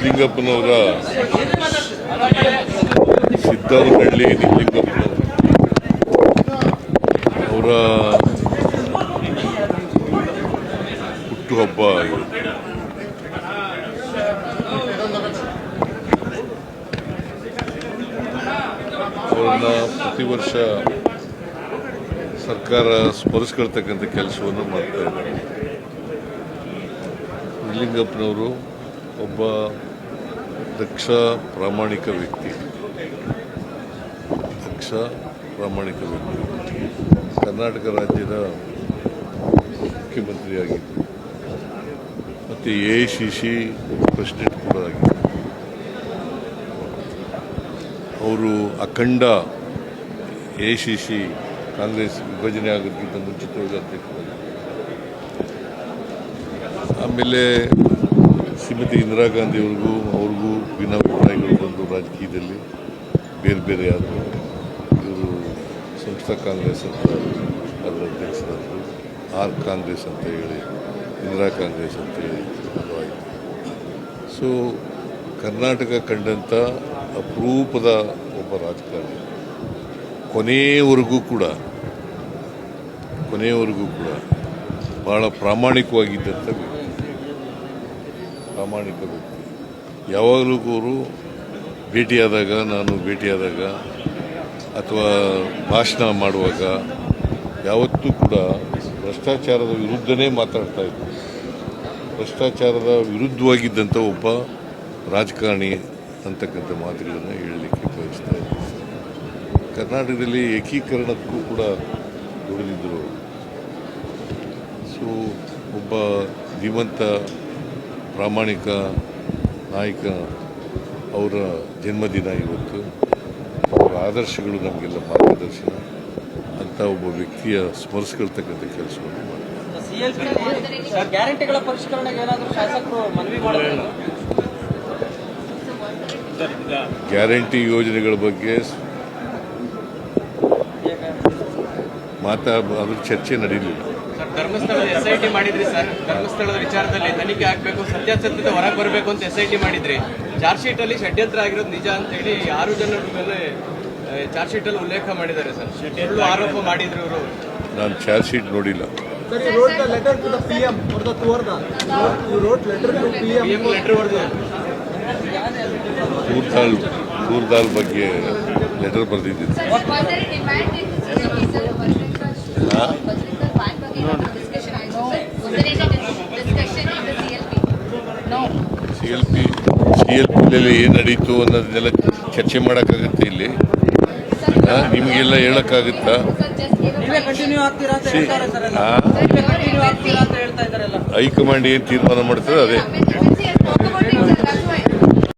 ನಿಜಲಿಂಗಪ್ಪನವರ ಸಿದ್ದವನಹಳ್ಳಿ ನಿಜಲಿಂಗಪ್ಪನವರು ಅವರ ಹುಟ್ಟುಹಬ್ಬ. ಅವರನ್ನ ಪ್ರತಿ ವರ್ಷ ಸರ್ಕಾರ ಸ್ಮರಿಸ್ಕೊಳ್ತಕ್ಕಂಥ ಕೆಲಸವನ್ನು ಮಾಡ್ತಾ ಇದ್ದಾರೆ ನಿಜಲಿಂಗಪ್ಪನವರು ಒಬ್ಬ ದಕ್ಷ ಪ್ರಾಮಾಣಿಕ ವ್ಯಕ್ತಿ. ದಕ್ಷ ಪ್ರಾಮಾಣಿಕ ವ್ಯಕ್ತಿ. ಕರ್ನಾಟಕ ರಾಜ್ಯದ ಮುಖ್ಯಮಂತ್ರಿಯಾಗಿದ್ದರು ಮತ್ತು ಎ ಸಿ ಸಿ ಪ್ರೆಸಿಡೆಂಟ್ ಕೂಡ ಆಗಿದ್ದರು ಅವರು ಅಖಂಡ ಎ ಸಿ ಸಿ ಕಾಂಗ್ರೆಸ್ ವಿಭಜನೆ ಆಗೋದಕ್ಕಿಂತ ಮುಂಚಿತವಾಗಿ ಅಧ್ಯಕ್ಷರಾಗಿದ್ದರು ಆಮೇಲೆ ಶ್ರೀಮತಿ ಇಂದಿರಾ ಗಾಂಧಿಯವ್ರಿಗೂ ಅವ್ರಿಗೂ ಭಿನ್ನಾಭಿಪ್ರಾಯಗಳು ಬಂದು ರಾಜಕೀಯದಲ್ಲಿ ಬೇರೆ ಬೇರೆ ಆದರು ಇವರು ಸಂಸ್ಥಾ ಕಾಂಗ್ರೆಸ್ ಅಂತ ಅದರ ಅಧ್ಯಕ್ಷರಾದರು. ಆರ್ ಕಾಂಗ್ರೆಸ್ ಅಂತ ಹೇಳಿ, ಇಂದಿರಾ ಕಾಂಗ್ರೆಸ್ ಅಂತ ಹೇಳಿ ಅದು ಸೊ ಕರ್ನಾಟಕ ಕಂಡಂಥ ಅಪರೂಪದ ಒಬ್ಬ ರಾಜಕಾರಣಿ. ಕೊನೆಯವರೆಗೂ ಕೂಡ ಕೊನೆಯವರೆಗೂ ಕೂಡ ಬಹಳ ಪ್ರಾಮಾಣಿಕವಾಗಿದ್ದಂಥ ಪ್ರಾಮಾಣಿಕ ವ್ಯಕ್ತಿ ಯಾವಾಗಲೂ ಅವರು ಭೇಟಿಯಾದಾಗ, ನಾನು ಭೇಟಿಯಾದಾಗ ಅಥವಾ ಭಾಷಣ ಮಾಡುವಾಗ ಯಾವತ್ತೂ ಕೂಡ ಭ್ರಷ್ಟಾಚಾರದ ವಿರುದ್ಧನೇ ಮಾತಾಡ್ತಾ ಇದ್ದರು ಭ್ರಷ್ಟಾಚಾರದ ವಿರುದ್ಧವಾಗಿದ್ದಂಥ ಒಬ್ಬ ರಾಜಕಾರಣಿ ಅಂತಕ್ಕಂಥ ಮಾತುಗಳನ್ನು ಹೇಳಲಿಕ್ಕೆ ಬಯಸ್ತಾ ಇದ್ದೀನಿ ಕರ್ನಾಟಕದಲ್ಲಿ ಏಕೀಕರಣಕ್ಕೂ ಕೂಡ ದುಡಿದಿದ್ದರು ಸೊ ಒಬ್ಬ ಧೀಮಂತ ಪ್ರಾಮಾಣಿಕ ನಾಯಕ ಅವರ ಜನ್ಮದಿನ ಇವತ್ತು. ಅವರ ಆದರ್ಶಗಳು ನಮಗೆಲ್ಲ ಮಾರ್ಗದರ್ಶನ. ಅಂತ ಒಬ್ಬ ವ್ಯಕ್ತಿಯ ಸ್ಮರಿಸ್ಕೊಳ್ತಕ್ಕಂಥ ಕೆಲಸವನ್ನು ಮಾಡ್ತಾರೆ. ಗ್ಯಾರಂಟಿ ಯೋಜನೆಗಳ ಬಗ್ಗೆ ಮಾತಾ ಅದ್ರ ಚರ್ಚೆ ನಡೀಲಿಲ್ಲ. ಸರ್ ಧರ್ಮಸ್ಥಳದ ಎಸ್ ಐ ಟಿ ಮಾಡಿದ್ರಿ ಸರ್. ಧರ್ಮಸ್ಥಳದ ವಿಚಾರದಲ್ಲಿ ತನಿಖೆ ಆಗಬೇಕು ಸತ್ಯಾಸತ್ಯತೆ ಹೊರಗೆ ಬರಬೇಕು ಅಂತ ಎಸ್ ಐ ಟಿ ಮಾಡಿದ್ರಿ. ಚಾರ್ಜ್ ಶೀಟ್ ಅಲ್ಲಿ ಷಡ್ಯಂತ್ರ ಆಗಿರೋದು ನಿಜ ಅಂತ ಹೇಳಿ ಆರು ಜನರ ಮೇಲೆ ಚಾರ್ಜ್ ಶೀಟ್ ಅಲ್ಲಿ ಉಲ್ಲೇಖ ಮಾಡಿದ್ದಾರೆ ಸರ್. ಸುಳ್ಳು ಆರೋಪ ಮಾಡಿದ್ರು ಇವರು. ನಾನು ಚಾರ್ಜ್ ಶೀಟ್ ನೋಡಿಲ್ಲ. ದೂರ್ದಾಲ್ ದೂರ್ದಾಲ್ ಬಗ್ಗೆ ಲೆಟರ್ ಬರೆದಿದ್ದೀನಿ. Discussion ಆಯ್ತು, sir? Was there any dis- discussion in the CLP? No. C L P C L ಪಿಯಲ್ಲಿ ಏನು ನಡೀತು ಅನ್ನೋದನ್ನೆಲ್ಲ ಚರ್ಚೆ ಮಾಡೋಕ್ಕಾಗುತ್ತೆ ಇಲ್ಲಿ. ಆ, ನಿಮಗೆಲ್ಲ ಹೇಳೋಕ್ಕಾಗುತ್ತಾ? Sir, just give a continue ಆಗ್ತೀರಾ ಅಂತ ಸಿ ಹೇಳ್ತಾರೆ ಸರ್ ಎಲ್ಲ ಆ, ಕಂಟಿನ್ಯೂ ಆಗ್ತೀರಾ ಅಂತ ಹೇಳ್ತಾ ಇದ್ದಾರಲ್ಲ. ಹೈಕಮಾಂಡ್ ಏನು ತೀರ್ಮಾನ ಮಾಡ್ತದೆ ಅದೇ.